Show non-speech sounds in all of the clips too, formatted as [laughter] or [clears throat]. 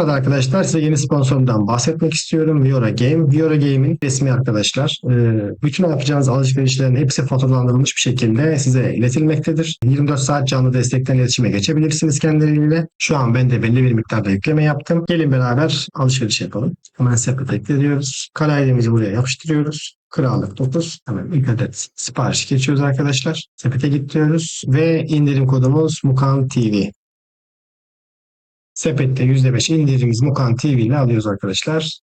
Hadi arkadaşlar size yeni sponsorumdan bahsetmek istiyorum. Viora Game. Viora Game'in resmi arkadaşlar. Ee, bütün yapacağınız alışverişlerin hepsi faturalandırılmış bir şekilde size iletilmektedir. 24 saat canlı destekten iletişime geçebilirsiniz kendileriyle. Şu an ben de belli bir miktarda yükleme yaptım. Gelin beraber alışveriş yapalım. Hemen sepete ekliyoruz. Kara ID'mizi buraya yapıştırıyoruz. Krallık 9. Hemen ilk adet sipariş geçiyoruz arkadaşlar. Sepete git diyoruz ve indirim kodumuz Mukan TV. Sepette %5 indirimimiz Mukan TV ile alıyoruz arkadaşlar.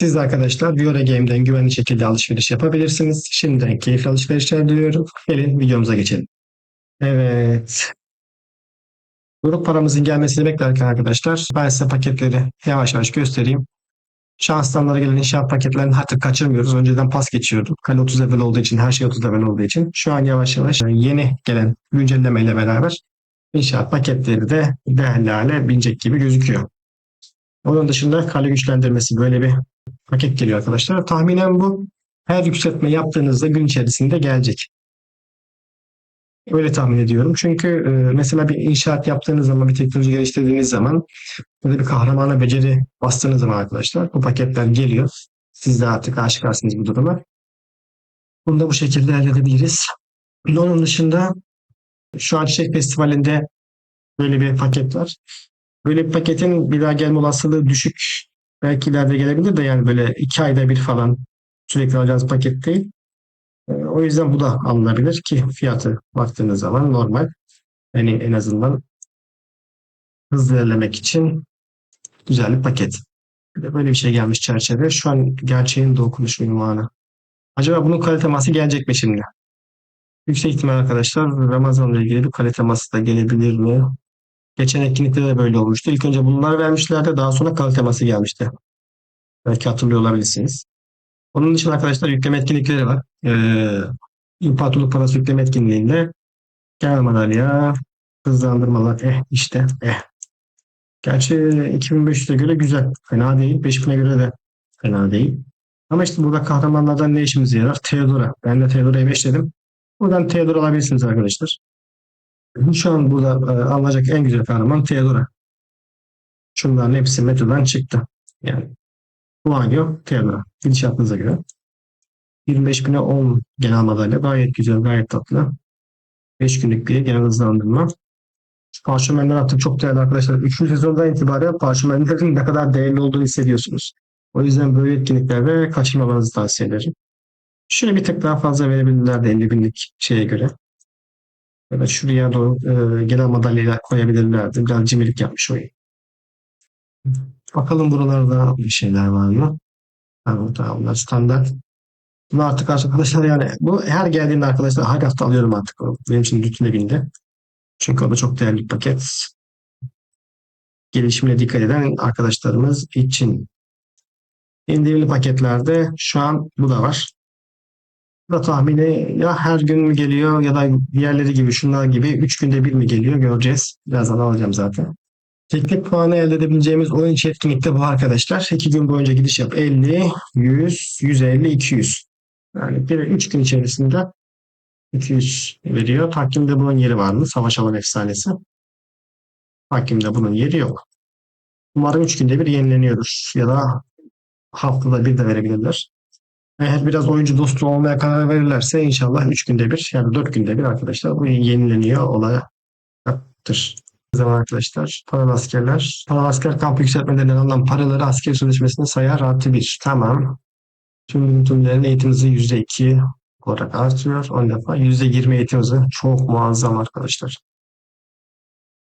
Siz arkadaşlar Viora Game'den güvenli şekilde alışveriş yapabilirsiniz. Şimdiden keyifli alışverişler diliyorum. Gelin videomuza geçelim. Evet. Grup paramızın gelmesini beklerken arkadaşlar ben size paketleri yavaş yavaş göstereyim. Şanslanlara gelen inşaat paketlerini artık kaçırmıyoruz. Önceden pas geçiyorduk. Kale 30 level olduğu için, her şey 30 level olduğu için. Şu an yavaş yavaş yeni gelen güncellemeyle beraber inşaat paketleri de değerli hale binecek gibi gözüküyor. Onun dışında kale güçlendirmesi böyle bir paket geliyor arkadaşlar. Tahminen bu her yükseltme yaptığınızda gün içerisinde gelecek. Öyle tahmin ediyorum. Çünkü e, mesela bir inşaat yaptığınız zaman, bir teknoloji geliştirdiğiniz zaman Burada bir kahramana beceri bastığınız zaman arkadaşlar bu paketler geliyor. Siz de artık aşikarsınız bu duruma. Bunu da bu şekilde elde edebiliriz. Onun dışında şu an Çiçek Festivali'nde böyle bir paket var. Böyle bir paketin bir daha gelme olasılığı düşük. Belki ileride gelebilir de yani böyle iki ayda bir falan sürekli alacağınız paket değil. Ee, O yüzden bu da alınabilir ki fiyatı baktığınız zaman normal. Yani en azından hızlı ilerlemek için güzel bir paket. Bir de böyle bir şey gelmiş çerçeve. Şu an gerçeğin dokunuş ünvanı. Acaba bunun kalite teması gelecek mi şimdi? Yüksek ihtimal arkadaşlar Ramazan'la ilgili bir kalite teması da gelebilir mi? Geçen etkinlikte de böyle olmuştu. İlk önce bunları vermişlerdi. Daha sonra kalite teması gelmişti. Belki hatırlıyor olabilirsiniz. Onun dışında arkadaşlar yükleme etkinlikleri var. Ee, İmparatorluk Parası yükleme etkinliğinde genel madalya, hızlandırmalar, eh işte, eh. Gerçi 2500'e göre güzel. Fena değil. 5000'e göre de fena değil. Ama işte burada kahramanlardan ne işimize yarar? Theodora. Ben de Theodora'yı 5 dedim. Buradan Theodora alabilirsiniz arkadaşlar. Şu an burada e, alınacak en güzel kahraman Theodora. Şunların hepsi metodan çıktı. Yani Huanyo, Theodora. Gidişatınıza göre. 25.000'e 10 genel madalya. Gayet güzel, gayet tatlı. 5 günlük bir genel hızlandırma. Parşömenler artık çok değerli arkadaşlar. Üçüncü sezondan itibaren parşömenlerin [laughs] ne kadar değerli olduğunu hissediyorsunuz. O yüzden böyle etkinliklerde kaçırmamanızı tavsiye ederim. Şöyle bir tık daha fazla verebilirler de 50 binlik şeye göre. Da şuraya doğru e, genel madalyayla koyabilirlerdi. Biraz cimrilik yapmış oyun. Bakalım buralarda bir şeyler var mı? Tamam bunlar standart. Bunu artık arkadaşlar yani bu her geldiğinde arkadaşlar her hafta alıyorum artık. Benim için rutine bindi. Çünkü o da çok değerli bir paket. Gelişimine dikkat eden arkadaşlarımız için. İndirimli paketlerde şu an bu da var. Bu da tahmini ya her gün mü geliyor ya da diğerleri gibi şunlar gibi 3 günde bir mi geliyor göreceğiz. Birazdan alacağım zaten. Teknik puanı elde edebileceğimiz oyun içi etkinlikte bu arkadaşlar. 2 gün boyunca gidiş yap 50, 100, 150, 200. Yani bir 3 gün içerisinde 200 veriyor. Takvimde bunun yeri var mı? Savaş alan efsanesi. Takvimde bunun yeri yok. Umarım 3 günde bir yenileniyordur. Ya da haftada bir de verebilirler. Eğer biraz oyuncu dostu olmaya karar verirlerse inşallah 3 günde bir yani 4 günde bir arkadaşlar bu yenileniyor olacaktır. Zaman arkadaşlar paralı askerler. Paralı asker kamp yükseltmelerinden alınan paraları asker sözleşmesine sayar artı 1. Tamam. Tüm birimlerin eğitim hızı %2 olarak artıyor. 10 defa. %20 eğitim hızı. Çok muazzam arkadaşlar.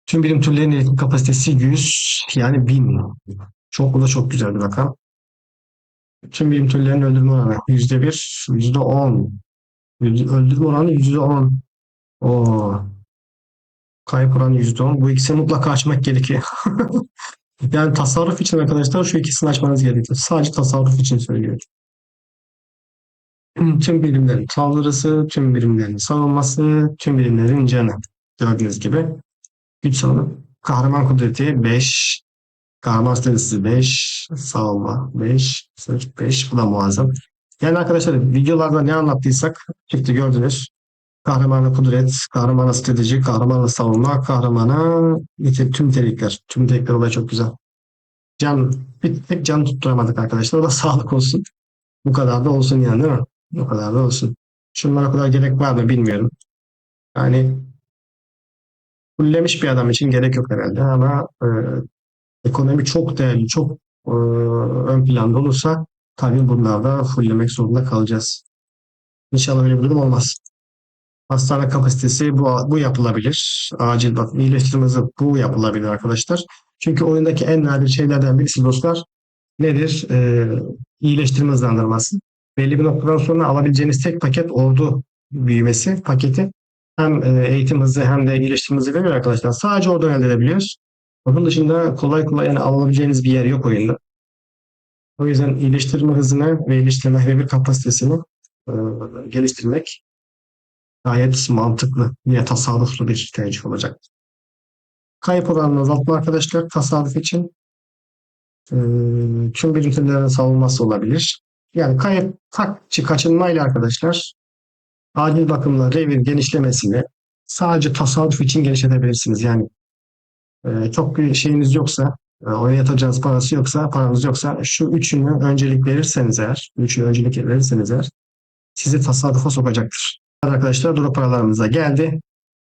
Tüm birim türlerinin eğitim kapasitesi 100 yani 1000. Çok bu da çok güzel bir rakam. Tüm birim türlerinin öldürme oranı %1, %10. Öldürme oranı %10. Oo. Kayıp oranı %10. Bu ikisini mutlaka açmak gerekiyor. [laughs] yani tasarruf için arkadaşlar şu ikisini açmanız gerekiyor. Sadece tasarruf için söylüyorum. Tüm birimlerin saldırısı, tüm birimlerin savunması, tüm birimlerin canı. Gördüğünüz gibi. Güç salımı. Kahraman kudreti 5. Kahraman stratejisi 5. Savunma 5. Sırf 5. Bu da muazzam. Yani arkadaşlar videolarda ne anlattıysak çıktı gördünüz. Kahramana kudret, kahramana strateji, kahramana savunma, kahramana nite- tüm nitelikler. Tüm nitelikler olay çok güzel. Can, bir tek can tutturamadık arkadaşlar. O da [laughs] sağlık olsun. Bu kadar da olsun yani değil mi? Bu kadar da olsun. Şunlara kadar gerek var mı bilmiyorum. Yani fullemiş bir adam için gerek yok herhalde ama e, ekonomi çok değerli, çok e, ön planda olursa tabii bunlarda fulllemek zorunda kalacağız. İnşallah öyle bir durum olmaz. Hastane kapasitesi bu, bu yapılabilir. Acil bak iyileştirme hızı bu yapılabilir arkadaşlar. Çünkü oyundaki en nadir şeylerden birisi dostlar nedir? Ee, iyileştirme hızlandırması. Belli bir noktadan sonra alabileceğiniz tek paket ordu büyümesi paketi. Hem e, eğitim hızı hem de iyileştirme hızı veriyor arkadaşlar. Sadece oradan elde edebiliyoruz. Onun dışında kolay kolay yani alabileceğiniz bir yer yok oyunda. O yüzden iyileştirme hızını ve iyileştirme bir kapasitesini e, geliştirmek gayet mantıklı ve tasarruflu bir tercih olacak. Kayıp oranını azaltma arkadaşlar tasarruf için e, tüm birimlerin savunması olabilir. Yani kayıp takçı kaçınmayla arkadaşlar acil bakımla revir genişlemesini sadece tasarruf için genişletebilirsiniz. Yani e, çok bir şeyiniz yoksa oraya yatacağınız parası yoksa paranız yoksa şu üçünü öncelik verirseniz eğer üçünü öncelik verirseniz eğer sizi tasarrufa sokacaktır. Arkadaşlar duru paralarımıza geldi.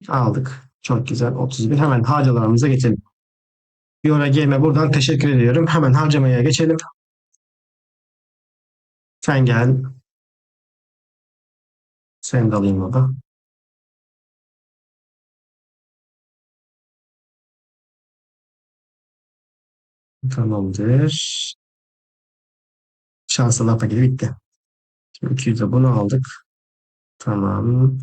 Aldık. Çok güzel. 31. Hemen harcamalarımıza geçelim. Yora Game'e buradan teşekkür ediyorum. Hemen harcamaya geçelim. Sen gel. Sen de alayım baba. Tamamdır. Şanslı paketi bitti. Şimdi 200'e bunu aldık. Tamam.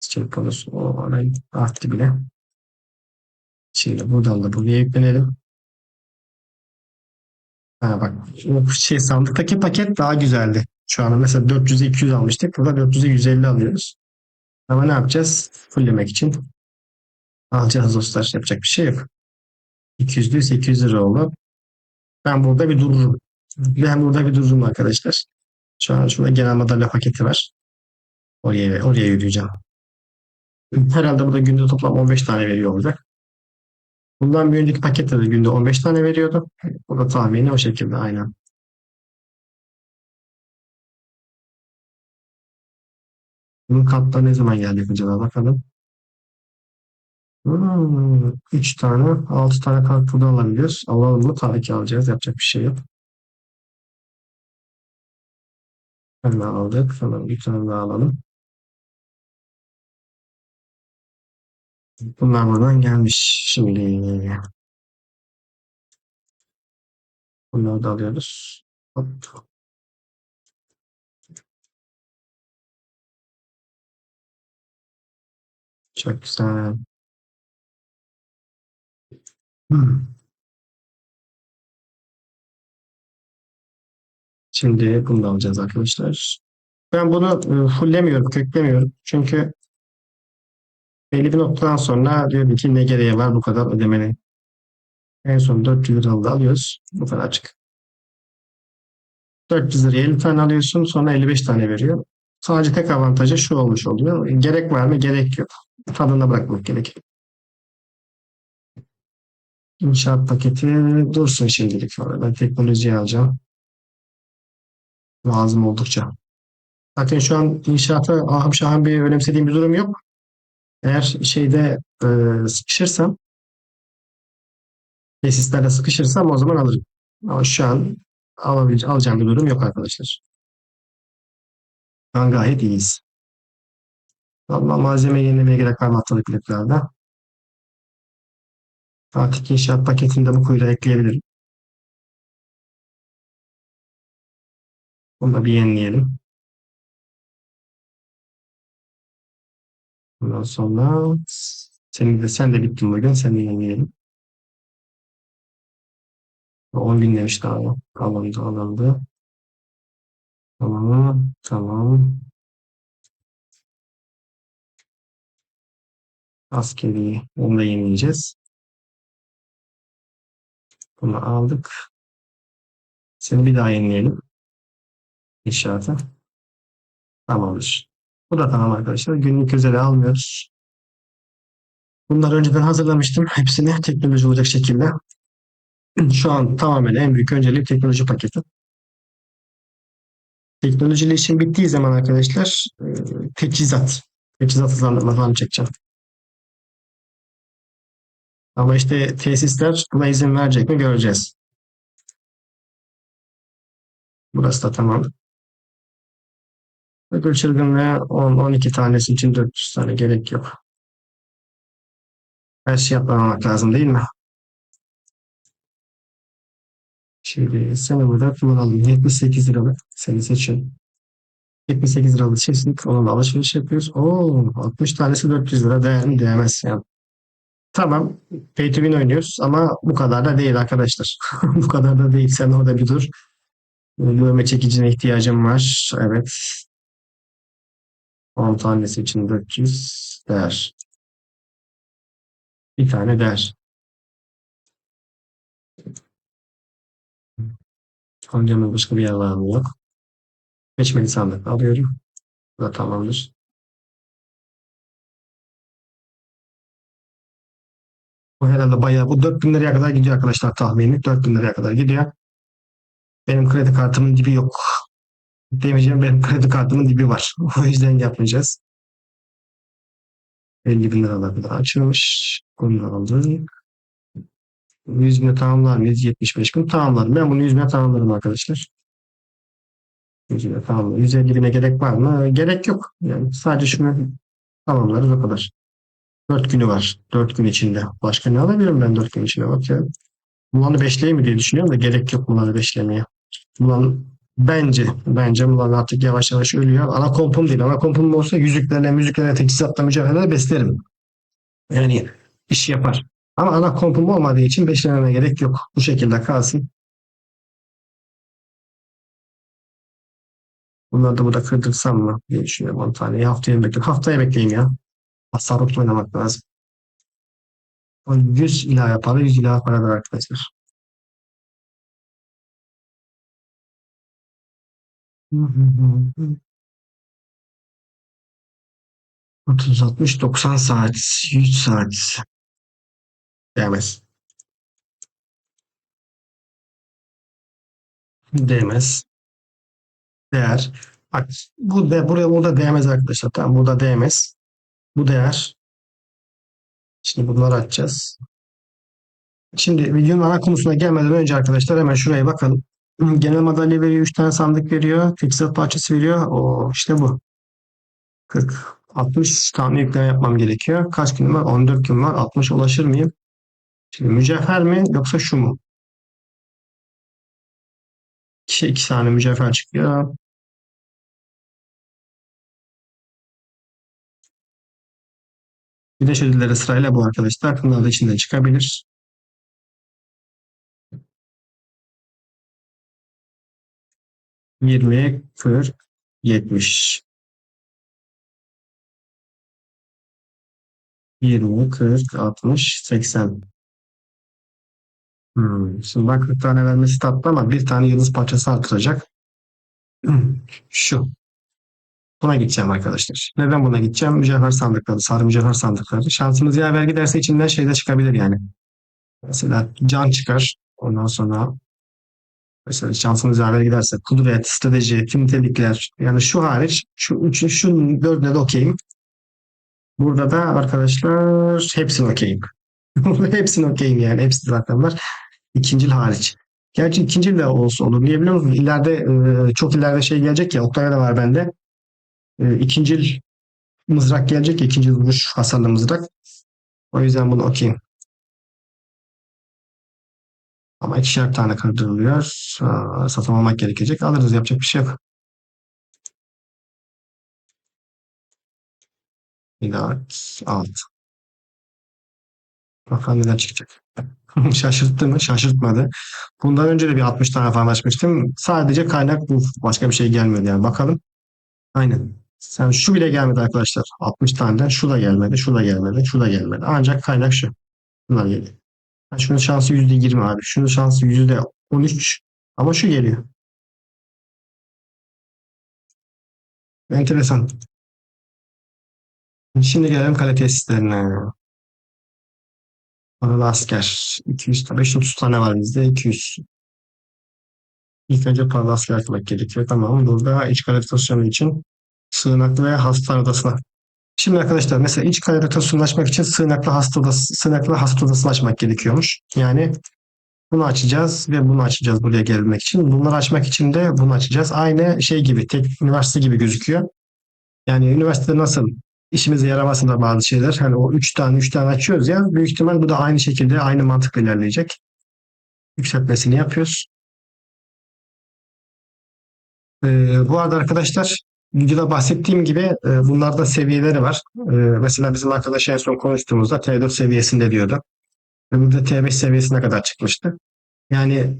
Çek konusu o orayı arttı bile. Şimdi buradan da buraya yüklenelim. Ha bak bu şey sandıktaki paket daha güzeldi. Şu an mesela 400'e 200 almıştık. Burada 400'e 150 alıyoruz. Ama ne yapacağız? Fulllemek için alacağız dostlar. Yapacak bir şey yok. 200 800 lira oldu. Ben burada bir dururum. Ben burada bir dururum arkadaşlar. An şurada genel madalya paketi var. Oraya, oraya yürüyeceğim. Herhalde burada günde toplam 15 tane veriyor olacak. Bundan bir önceki pakette de günde 15 tane veriyordu. Bu da tahmini o şekilde aynen. Bunun kartları ne zaman gelecek acaba bakalım. Hmm, 3 tane, 6 tane kart burada alabiliyoruz. Alalım mı? Tabii ki alacağız. Yapacak bir şey yok. Hemen aldık. Hemen bir tane daha alalım. Bunlar buradan gelmiş. Şimdi bunları da alıyoruz. Hop. Çok güzel. Hmm. Şimdi bunu da alacağız arkadaşlar. Ben bunu e, fulllemiyorum, köklemiyorum. Çünkü belli bir noktadan sonra diyorum ki ne gereği var bu kadar ödemenin. En son 400 liralık alıyoruz. Bu kadar açık. 400 liraya 50 tane alıyorsun sonra 55 tane veriyor. Sadece tek avantajı şu olmuş oluyor. Gerek var mı? Gerek yok. Tadına bırakmak gerek. İnşaat paketi dursun şimdilik. Ben teknolojiyi alacağım. Lazım oldukça. Zaten şu an inşaata ahım şahım bir önemsediğim bir durum yok. Eğer şeyde e, sıkışırsam tesislerde sıkışırsam o zaman alırım. Ama şu an alabileceğim, alacağım bir durum yok arkadaşlar. Şu an gayet iyiyiz. Ama malzeme yenilemeye gerek var haftalık biletlerde? Artık inşaat paketinde bu kuyruğu ekleyebilirim. Bunu da bir yenileyelim. Ondan sonra senin de sen de bittin bugün. Sen de yenileyelim. 10 bin demiş galiba. Alındı alındı. Tamam. Tamam. Askeri. Onu da yenileyeceğiz. Bunu aldık. Seni bir daha yenileyelim. İnşaatı. Tamamdır. Bu da tamam arkadaşlar. Günlük özeli almıyoruz. Bunları önceden hazırlamıştım. Hepsini teknoloji olacak şekilde. Şu an tamamen en büyük önceliğim teknoloji paketi. Teknolojiyle işim bittiği zaman arkadaşlar e, teçhizat. Teçhizat hızlandırma falan çekeceğim. Ama işte tesisler buna izin verecek mi göreceğiz. Burası da tamam. Ödül çılgınlığı 10-12 tanesi için 400 tane gerek yok. Her şey yapmamak lazım değil mi? Şimdi seni burada kullanalım. 78 liralık seni seçin. 78 liralık çeşitlik olan alışveriş yapıyoruz. Oo, 60 tanesi 400 lira değer mi? Değmez yani. Tamam. Pay to win oynuyoruz ama bu kadar da değil arkadaşlar. [laughs] bu kadar da değil. Sen orada bir dur. Dövme çekicine ihtiyacım var. Evet. 10 tanesi için 400 değer. Bir tane değer. Amcamın başka bir mı? Yok. Seçmeli sandık alıyorum. Bu da tamamdır. Bu herhalde bayağı bu 4000 liraya kadar gidiyor arkadaşlar tahmini. 4000 liraya kadar gidiyor. Benim kredi kartımın dibi yok. Demeyeceğim benim kredi kartımın dibi var. [laughs] O yüzden yapmayacağız. 50 bin liralar kadar açılmış. Bunu da aldım. 100 bin tamamlar mıyız? 75 bin tamamlarım. Ben bunu 100 bin tamamlarım arkadaşlar. 100 bin tamamlarım. 150 bine gerek var mı? Gerek yok. Yani sadece şunu tamamlarız o kadar. 4 günü var. 4 gün içinde. Başka ne alabilirim ben 4 gün içinde? Bak ya. Mulan'ı beşleyeyim mi diye düşünüyorum da gerek yok Mulan'ı beşlemeye. Mulan bence bence Mulan artık yavaş yavaş ölüyor. Ana kompum değil. Ana kompum olsa yüzüklerine, müziklerine, teçhizatla mücevherlere beslerim. Yani iş yapar. Ama ana kompum olmadığı için beşlememe gerek yok. Bu şekilde kalsın. Bunları da burada kırdırsam mı diye düşünüyorum 10 taneyi. Haftaya bekliyorum. Haftaya bekleyeyim ya. Tasarruflu oynamak lazım. O 100 ilave para, 100 ilave para da arkadaşlar. Otuz, altmış, doksan saat, yüz saat. Değmez. Değmez. Değer. Bak bu de buraya burada değmez arkadaşlar. Tamam burada değmez. Bu değer. Şimdi bunları açacağız. Şimdi videonun ana konusuna gelmeden önce arkadaşlar hemen şuraya bakalım. Genel madalya veriyor. 3 tane sandık veriyor. Teçhizat parçası veriyor. O işte bu. 40. 60 tane yükleme yapmam gerekiyor. Kaç günüm var? 14 gün var. 60 ulaşır mıyım? Şimdi mücevher mi yoksa şu mu? 2, 2 tane mücevher çıkıyor. Güneş ödülleri sırayla bu arkadaşlar. Bunlar da içinden çıkabilir. Yirmi, kırk, yetmiş. Yirmi, kırk, altmış, seksen. Hmm. Şimdi bak 40 tane vermesi tatlı ama bir tane yıldız parçası artıracak. [clears throat] Şu. Buna gideceğim arkadaşlar. Neden buna gideceğim? Mücevher sandıkları, sarı mücevher sandıkları. Şansımız yaver giderse içinden şey de çıkabilir yani. Mesela can çıkar. Ondan sonra mesela şansımız yaver giderse kudret, strateji, tüm nitelikler. Yani şu hariç şu üçün, şu dördüne de okeyim. Burada da arkadaşlar hepsini okeyim. [laughs] hepsini okeyim yani. Hepsi zaten var. İkincil hariç. Gerçi ikincil de olsa olur. Niye biliyor musun? İleride e, çok ileride şey gelecek ya. Oktay'a da var bende. E, ikincil mızrak gelecek ya. ikinci vuruş hasarlı mızrak. O yüzden bunu okuyayım. Ama ikişer tane kırdırılıyor. Satamamak gerekecek. Alırız. Yapacak bir şey yok. Bir daha alt. Bakalım neler çıkacak. [laughs] Şaşırttı mı? Şaşırtmadı. Bundan önce de bir 60 tane falan açmıştım. Sadece kaynak bu. Başka bir şey gelmedi yani. Bakalım. Aynen. Sen şu bile gelmedi arkadaşlar. 60 taneden şu da gelmedi, şu da gelmedi, şu da gelmedi. Ancak kaynak şu. Bunlar geliyor. Şunun şansı %20 abi. Şunun şansı %13. Ama şu geliyor. Enteresan. Şimdi gelelim kale tesislerine. Paralı asker. 200, 530 tane var bizde. 200. İlk önce paralı asker yapmak gerekiyor. Tamam. Burada iç kale rotasyonu için sığınaklı ve hastane odasına. Şimdi arkadaşlar mesela iç kale rotasyonu açmak için sığınaklı hasta odası, sığınaklı hasta odasını açmak gerekiyormuş. Yani bunu açacağız ve bunu açacağız buraya gelmek için. Bunları açmak için de bunu açacağız. Aynı şey gibi, tek üniversite gibi gözüküyor. Yani üniversitede nasıl işimize yaramasın da bazı şeyler. Hani o üç tane üç tane açıyoruz ya. Büyük ihtimal bu da aynı şekilde aynı mantıkla ilerleyecek. Yükseltmesini yapıyoruz. Ee, bu arada arkadaşlar videoda bahsettiğim gibi e, bunlarda seviyeleri var. E, mesela bizim arkadaş en son konuştuğumuzda T4 seviyesinde diyordu. Ve burada T5 seviyesine kadar çıkmıştı. Yani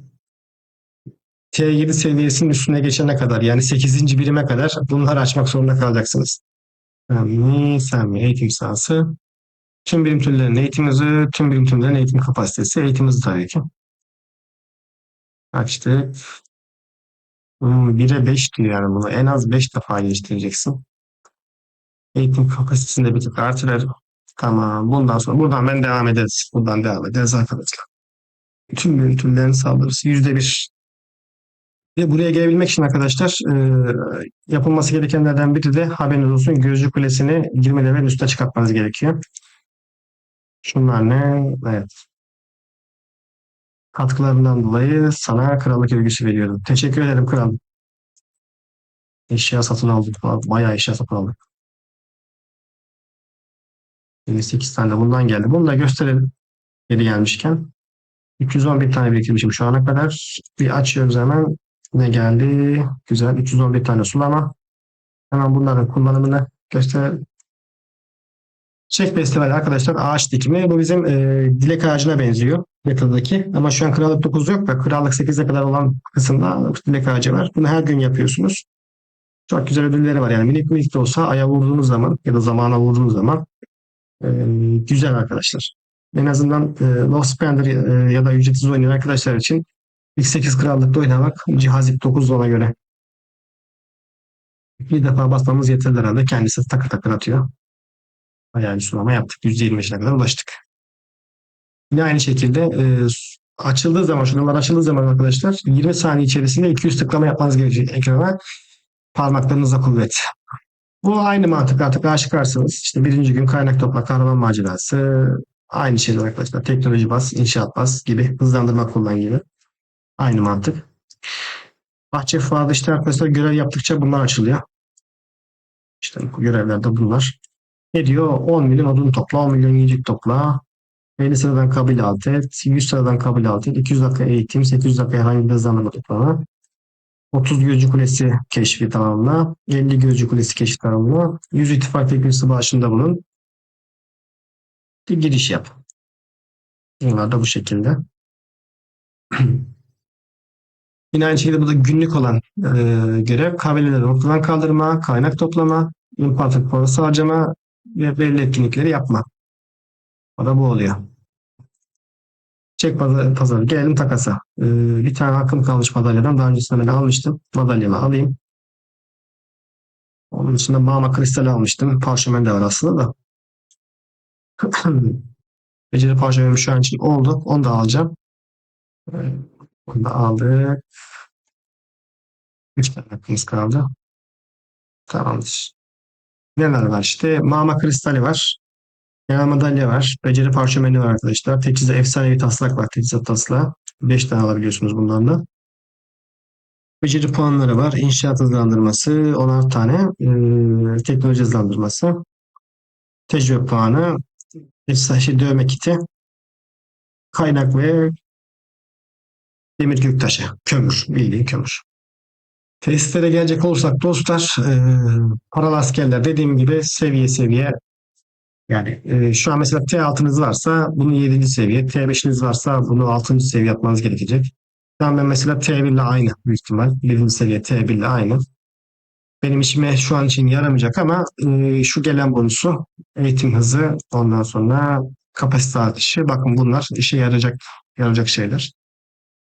T7 seviyesinin üstüne geçene kadar yani 8. birime kadar bunları açmak zorunda kalacaksınız. Sami, Sami eğitim sahası. Tüm birim türlerinin eğitim hızı, tüm birim türlerinin eğitim kapasitesi, eğitim hızı tabii ki. Açtık. Hmm, 1'e 5 diyor yani bunu. En az 5 defa geliştireceksin. Eğitim kapasitesini bir tık artırırım. Tamam. Bundan sonra buradan ben devam ederiz. Buradan devam ederiz arkadaşlar. Tüm birim türlerinin saldırısı %1. Ve buraya gelebilmek için arkadaşlar e, yapılması gerekenlerden biri de haberiniz olsun Gözcü Kulesi'ni 20 level üste çıkartmanız gerekiyor. Şunlar ne? Evet. Katkılarından dolayı sana krallık övgüsü veriyorum. Teşekkür ederim kral. Eşya satın aldık. Bayağı eşya satın aldık. 28 tane de bundan geldi. Bunu da gösterelim. Geri gelmişken. 311 tane biriktirmişim şu ana kadar. Bir açıyoruz hemen. Ne geldi? Güzel. 311 tane sulama. Hemen bunların kullanımını gösterelim. Çek festivali arkadaşlar ağaç dikimi. Bu bizim e, dilek ağacına benziyor metadaki. Ama şu an krallık 9 yok da krallık 8'e kadar olan kısımda dilek ağacı var. Bunu her gün yapıyorsunuz. Çok güzel ödülleri var. Yani minik minik de olsa aya vurduğunuz zaman ya da zamana vurduğunuz zaman e, güzel arkadaşlar. En azından e, low spender e, ya da ücretsiz oynayan arkadaşlar için ilk 8 krallıkta oynamak cihaz ip 9 ona göre. Bir defa basmamız yeterli herhalde. Kendisi takır takır atıyor. Bayağı bir sulama yaptık. %25'e kadar ulaştık. Yine aynı şekilde e, açıldığı zaman, şunlar açıldığı zaman arkadaşlar 20 saniye içerisinde 200 tıklama yapmanız gerekecek ekrana. Parmaklarınızla kuvvet. Bu aynı mantık artık aşıkarsınız. İşte birinci gün kaynak topla kahraman macerası. Aynı şeyler arkadaşlar. Teknoloji bas, inşaat bas gibi. Hızlandırma kullan gibi. Aynı mantık. Bahçe fuarda işte arkadaşlar görev yaptıkça bunlar açılıyor. İşte bu görevlerde bunlar. Ne diyor? 10 milyon odun topla, 10 milyon yiyecek topla. 50 sıradan kabul alt et, 100 sıradan kabul alt et, 200 dakika eğitim, 800 dakika herhangi bir hızlandırma toplama. 30 gözcü kulesi keşfi tamamla. 50 gözcü kulesi keşfi tamamla. 100 ittifak teknolojisi bağışında bulun. Bir giriş yap. Bunlar da bu şekilde. [clears throat] Yine aynı şekilde burada günlük olan e, görev kabileleri ortadan kaldırma, kaynak toplama, imparator parası harcama ve belli etkinlikleri yapma. O da bu oluyor. Çek pazarı. Gelelim takasa. Ee, bir tane hakkım kalmış madalyadan. Daha öncesinde ben almıştım. Madalyamı alayım. Onun dışında mama kristal almıştım. Parşömen de var aslında da. [clears throat] Beceri parşömenim şu an için oldu. Onu da alacağım. Ee, onu da aldık. Üç tane hakkımız kaldı. Tamamdır. Neler var işte? Mama kristali var. Genel madalya var. Beceri parşömeni var arkadaşlar. Teçhizde efsanevi taslak var. Teçhizat taslağı. 5 tane alabiliyorsunuz bundan da. Beceri puanları var. İnşaat hızlandırması 10'ar tane. Ee, teknoloji hızlandırması. Tecrübe puanı. Efsane dövme kiti. Kaynak ve demir göktaşı. Kömür. Bildiğin kömür. Testlere gelecek olursak dostlar e, paralı askerler dediğim gibi seviye seviye yani e, şu an mesela T6'nız varsa bunu 7. seviye, T5'iniz varsa bunu 6. seviye yapmanız gerekecek. Şu an ben mesela T1 ile aynı büyük ihtimal. 1. seviye T1 ile aynı. Benim işime şu an için yaramayacak ama e, şu gelen bonusu eğitim hızı ondan sonra kapasite artışı. Bakın bunlar işe yarayacak yarayacak şeyler.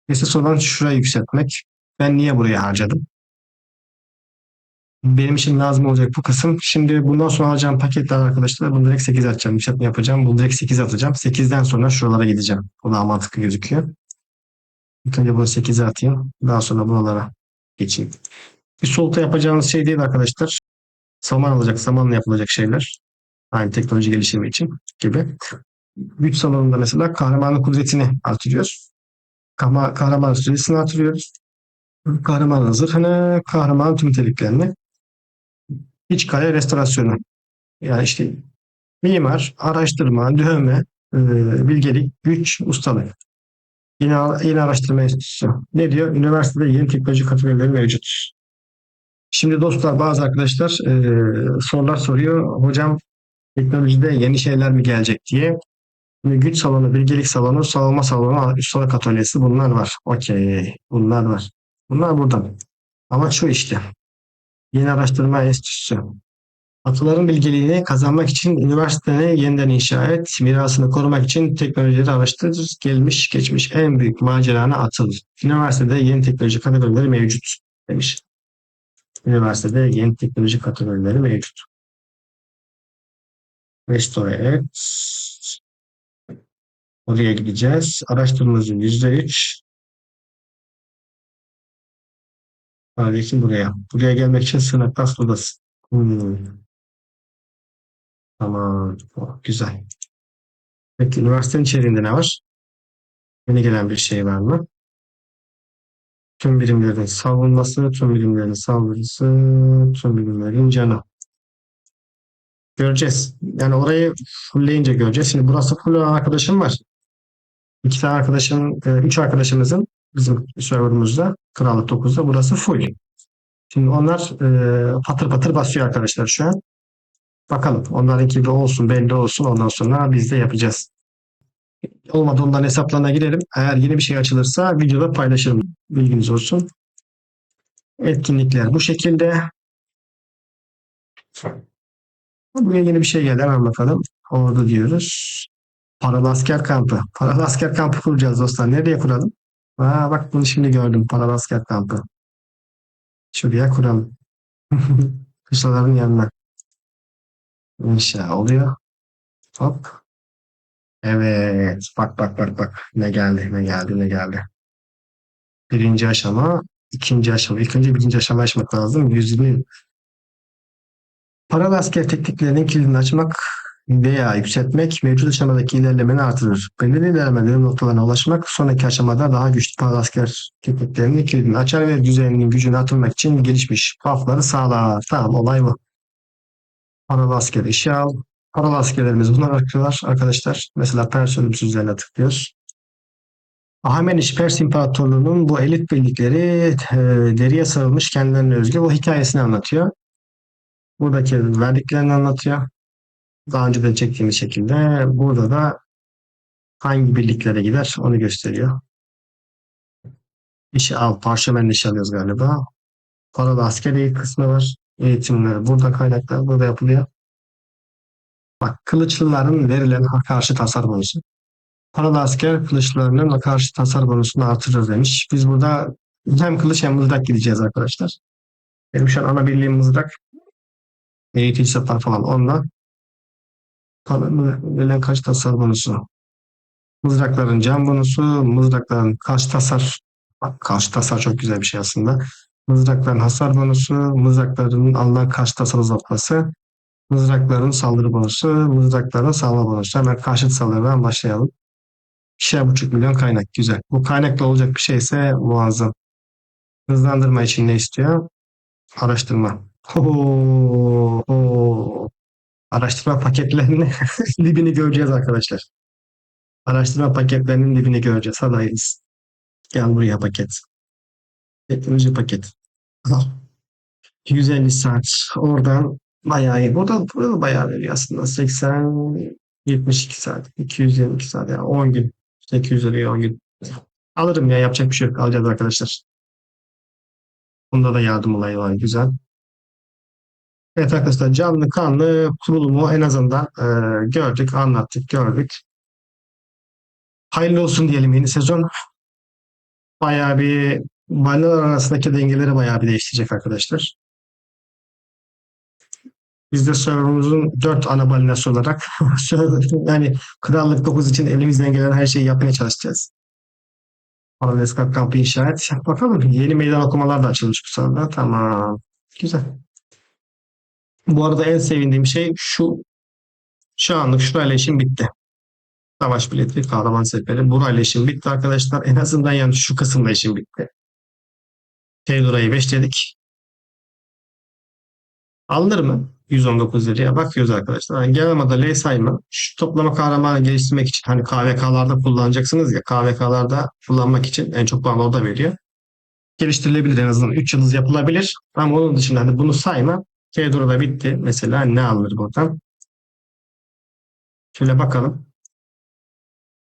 Esas olan şurayı yükseltmek. Ben niye buraya harcadım? Benim için lazım olacak bu kısım. Şimdi bundan sonra alacağım paketler arkadaşlar. Bunu direkt 8 atacağım. Yumuşatma yapacağım. Bunu direkt 8 atacağım. 8'den sonra şuralara gideceğim. O daha mantıklı gözüküyor. İlk önce bunu 8'e atayım. Daha sonra buralara geçeyim. Bir solta yapacağınız şey değil arkadaşlar. Saman alacak, zamanla yapılacak şeyler. Aynı teknoloji gelişimi için gibi. Güç salonunda mesela kahramanın kudretini artırıyoruz. Kahraman, kahraman süresini artırıyoruz. Kahramanın zırhını, kahramanın tüm niteliklerini. İç kale restorasyonu. Yani işte mimar, araştırma, dövme, e, bilgelik, güç, ustalık. Yine, yine araştırma enstitüsü. Ne diyor? Üniversitede yeni teknoloji kategorileri mevcut. Şimdi dostlar bazı arkadaşlar e, sorular soruyor. Hocam teknolojide yeni şeyler mi gelecek diye. Şimdi güç salonu, bilgelik salonu, savunma salonu, ustalık atölyesi bunlar var. Okey. Bunlar var. Bunlar burada. Ama şu işte. Yeni araştırma enstitüsü. Ataların bilgeliğini kazanmak için üniversiteni yeniden inşa et, mirasını korumak için teknolojileri araştır, gelmiş geçmiş en büyük macerana atıl. Üniversitede yeni teknoloji kategorileri mevcut demiş. Üniversitede yeni teknoloji kategorileri mevcut. Restore et. Oraya gideceğiz. Araştırmamızın %3. Tabii buraya. Buraya gelmek için sınıfta buradasın. Hmm. Tamam. Oh, güzel. Peki üniversitenin içeriğinde ne var? Yeni gelen bir şey var mı? Tüm birimlerin savunması, tüm birimlerin saldırısı, tüm birimlerin canı. Göreceğiz. Yani orayı fullleyince göreceğiz. Şimdi burası full olan arkadaşım var. İki tane arkadaşım, e, üç arkadaşımızın bizim serverımızda, Krallık 9'da burası full. Şimdi onlar e, patır patır basıyor arkadaşlar şu an. Bakalım onlarınki bir olsun belli olsun ondan sonra biz de yapacağız. Olmadı onların hesaplarına girelim. Eğer yeni bir şey açılırsa videoda paylaşırım. Bilginiz olsun. Etkinlikler bu şekilde. Buraya yeni bir şey geldi. Hemen bakalım. Orada diyoruz. Paralı asker kampı. Paralı asker kampı kuracağız dostlar. Nereye kuralım? Aa, bak bunu şimdi gördüm. Paralı asker kampı. Şuraya kuralım. [laughs] Kışlaların yanına. İnşa oluyor. Hop. Evet. Bak bak bak bak. Ne geldi ne geldi ne geldi. Birinci aşama. ikinci aşama. İlk önce birinci aşama açmak lazım. 120 Paralı asker tekniklerinin kilidini açmak veya yükseltmek mevcut aşamadaki ilerlemeni artırır. Belirli ilerlemelerin noktalarına ulaşmak sonraki aşamada daha güçlü paralı asker tekniklerinin kilidini açar ve düzeninin gücünü artırmak için gelişmiş buff'ları sağlar. Tamam olay bu. Paralı asker işe al. Paralı askerlerimiz bunlar arkadaşlar. Mesela Pers ölümsüzlerine tıklıyoruz. Ahemeniş Pers İmparatorluğu'nun bu elit birlikleri e, deriye sarılmış kendilerine özgü bu hikayesini anlatıyor. Buradaki verdiklerini anlatıyor. Daha önce de çektiğimiz şekilde burada da hangi birliklere gider onu gösteriyor. İşi al, parşömenli iş alıyoruz galiba. Paralı askeri kısmı var. Eğitimler burada kaynaklar burada yapılıyor. Bak kılıçlıların verilen karşı tasar bonusu. Paralı asker kılıçlarının karşı tasar bonusunu artırır demiş. Biz burada hem kılıç hem mızrak gideceğiz arkadaşlar. Benim şu an ana birliğim mızrak. Eğitici satar falan onunla. Verilen kaç tasar bonusu. Mızrakların can bonusu, mızrakların kaç tasar. Bak kaç tasar çok güzel bir şey aslında. Mızrakların hasar bonusu, mızrakların alınan kaç tasar uzatması, mızrakların saldırı bonusu, mızrakların salma bonusu. Hemen karşıt saldırıdan başlayalım. 2,5 milyon kaynak. Güzel. Bu kaynakla olacak bir şeyse muazzam. Hızlandırma için ne istiyor? Araştırma. Oo, oo. Araştırma paketlerinin [laughs] dibini göreceğiz arkadaşlar. Araştırma paketlerinin dibini göreceğiz. Hadi hayırlısı. Gel buraya paket. Teknoloji paket. Al. 150 saat. Oradan bayağı iyi. Burada, burada da bayağı veriyor aslında. 80, 72 saat. 222 saat. Yani 10 gün. 800 liraya 10 gün. Alırım ya yapacak bir şey yok. Alacağız arkadaşlar. Bunda da yardım olayı var. Güzel. Evet arkadaşlar canlı kanlı kurulumu en azından e, gördük, anlattık, gördük. Hayırlı olsun diyelim yeni sezon. Bayağı bir balinalar arasındaki dengeleri bayağı bir değiştirecek arkadaşlar. Biz de serverımızın 4 ana balinası olarak [laughs] yani Krallık 9 için elimizden gelen her şeyi yapmaya çalışacağız. Arabesk kampı inşa et. Bakalım yeni meydan okumalar da açılmış bu sırada. Tamam. Güzel. Bu arada en sevindiğim şey şu şu anlık şurayla işim bitti. Savaş bileti, kahraman seferi. Burayla işim bitti arkadaşlar. En azından yani şu kısımda işim bitti. Teodora'yı 5 dedik. Alınır mı? 119 liraya bakıyoruz arkadaşlar. Yani genel madalya sayma. Şu toplama kahramanı geliştirmek için hani KVK'larda kullanacaksınız ya KVK'larda kullanmak için en çok puan orada veriyor. Geliştirilebilir en azından 3 yıldız yapılabilir. Ama onun dışında hani bunu sayma. Teodora'da bitti. Mesela ne alınır buradan? Şöyle bakalım.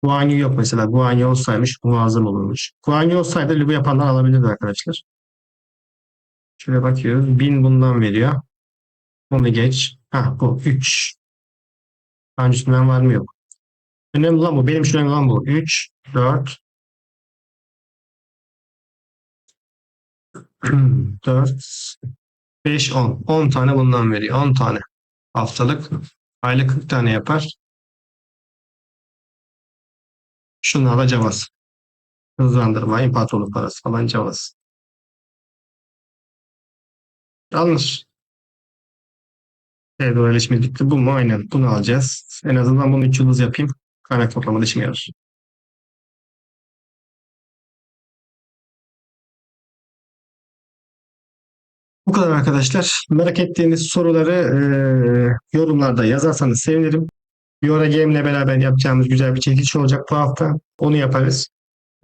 Guanyu yok mesela. Guanyu olsaymış muazzam olurmuş. Guanyu olsaydı Lübü yapanlar alabilirdi arkadaşlar. Şöyle bakıyoruz. 1000 bundan veriyor. Onu geç. Ha bu 3. Öncesinden var mı yok. Önemli olan bu. Benim için önemli olan bu. 3, 4, 4, 5, 10. 10 tane bundan veriyor. 10 tane. Haftalık. Aylık 40 tane yapar. Şunlar da cevaz. Hızlandırma, imparatorluk parası falan cevaz. Alınır. Evet, öğreleşme bitti. Bu mu? Aynen. Bunu alacağız. En azından bunu 3 yıldız yapayım. Kaynak toplamada işime yarar. Kadar arkadaşlar. Merak ettiğiniz soruları eee, yorumlarda yazarsanız sevinirim. Yora Game ile beraber yapacağımız güzel bir çekiliş olacak bu hafta. Onu yaparız.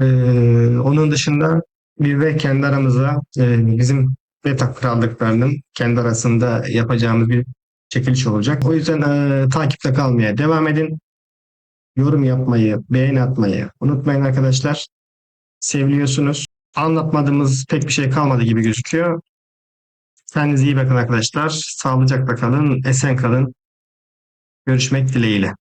Eee, onun dışında bir de kendi aramızda eee, bizim beta krallıklarının kendi arasında yapacağımız bir çekiliş olacak. O yüzden eee, takipte kalmaya devam edin. Yorum yapmayı, beğeni atmayı unutmayın arkadaşlar. Seviliyorsunuz. Anlatmadığımız pek bir şey kalmadı gibi gözüküyor. Kendinize iyi bakın arkadaşlar. Sağlıcakla kalın, esen kalın. Görüşmek dileğiyle.